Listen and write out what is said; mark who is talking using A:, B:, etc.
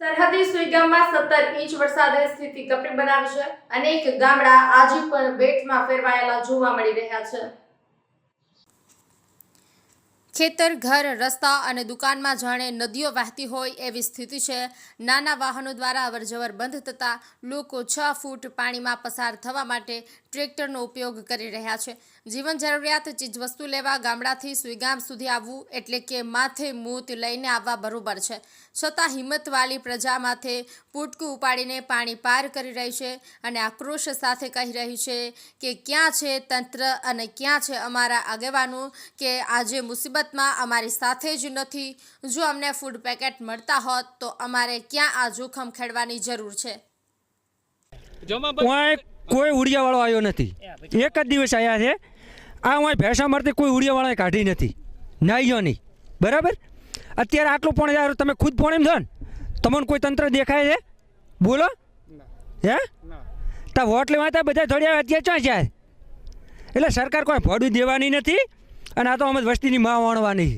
A: સરહદી સુઈગામમાં સત્તર ઇંચ વરસાદે સ્થિતિ કપરી બનાવી છે. અનેક ગામડા આજે પણ બેટમાં ફેરવાયેલા જોવા મળી રહ્યા છે. ખેતર, ઘર, રસ્તા અને દુકાનમાં જાણે નદીઓ વહેતી હોય એવી સ્થિતિ છે. નાના વાહનો દ્વારા અવરજવર બંધ થતાં લોકો છ ફૂટ પાણીમાં પસાર થવા માટે ટ્રેક્ટરનો ઉપયોગ કરી રહ્યા છે. જીવન જરૂરિયાત ચીજવસ્તુ લેવા ગામડાથી સુઈગામ સુધી આવવું એટલે કે માથે મૂત લઈને આવવા બરોબર છે. છતાં હિંમતવાળી પ્રજા માથે પૂટકું ઉપાડીને પાણી પાર કરી રહી છે અને આક્રોશ સાથે કહી રહી છે કે ક્યાં છે તંત્ર અને ક્યાં છે અમારા આગેવાનો કે આજે મુસીબતમાં અમારી સાથે જ નથી. જો અમને ફૂડ પેકેટ મળતા હોત તો અમારે ક્યાં આ જોખમ ખેડવાની જરૂર છે?
B: કોઈ ઉડિયાવાળો આવ્યો નથી. એક જ દિવસ આવ્યા છે. આ હું ભેંસા મારતી કોઈ ઉડિયાવાળાએ કાઢી નથી. નાઈયો નહીં. બરાબર? અત્યારે આટલું પણ યાર તમે ખુદ પણ એમ છો ને તમને કોઈ તંત્ર દેખાય છે? બોલો. હે? તા વોટ લેવા તા બધા થોડી અત્યારે ક્યાં જાય એટલે સરકાર કોઈ ભોડું દેવાની નથી. અને આ તો અમે વસ્તીની માં વણવાની.